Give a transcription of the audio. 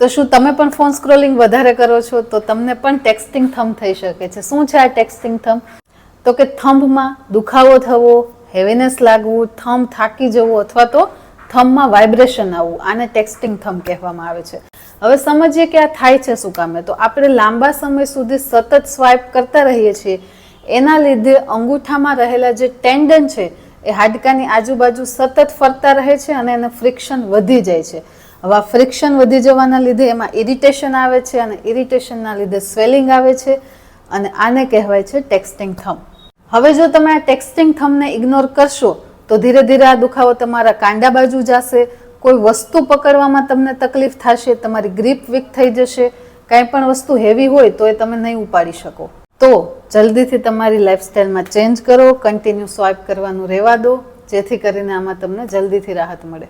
તો શું તમે પણ ફોન સ્ક્રોલિંગ વધારે કરો છો? તો તમને પણ ટેક્સ્ટિંગ થમ થઈ શકે છે. શું છે આ ટેક્સ્ટિંગ થમ તો કે થંભમાં દુખાવો થવો હેવીનેસ લાગવું થંભ થાકી જવું અથવા તો થંભમાં વાઇબ્રેશન આવવું. આને ટેક્સ્ટિંગ થમ કહેવામાં આવે છે. હવે સમજીએ કે આ થાય છે શું કામે? તો આપણે લાંબા સમય સુધી સતત સ્વાઇપ કરતા રહીએ છીએ. એના લીધે અંગૂઠામાં રહેલા જે ટેન્ડન છે, એ હાડકાની આજુબાજુ સતત ફરતા રહે છે અને એને ફ્રિક્શન વધી જાય છે. હવે આ ફ્રિક્શન વધી જવાના લીધે એમાં ઇરિટેશન આવે છે અને ઇરિટેશનના લીધે સ્વેલિંગ આવે છે અને આને કહેવાય છે ટેક્સ્ટિંગ થમ હવે જો તમે આ ટેક્સ્ટિંગ થમને ઇગ્નોર કરશો, તો ધીરે ધીરે આ દુખાવો તમારા કાંડા બાજુ જશે, કોઈ વસ્તુ પકડવામાં તમને તકલીફ થશે, તમારી ગ્રીપ વીક થઈ જશે, કાંઈ પણ વસ્તુ હેવી હોય તો એ તમે નહીં ઉપાડી શકો. તો જલ્દીથી તમારી લાઈફસ્ટાઈલમાં ચેન્જ કરો કન્ટિન્યુ સ્વાઇપ કરવાનું રહેવા દો, જેથી કરીને આમાં તમને જલ્દીથી રાહત મળે.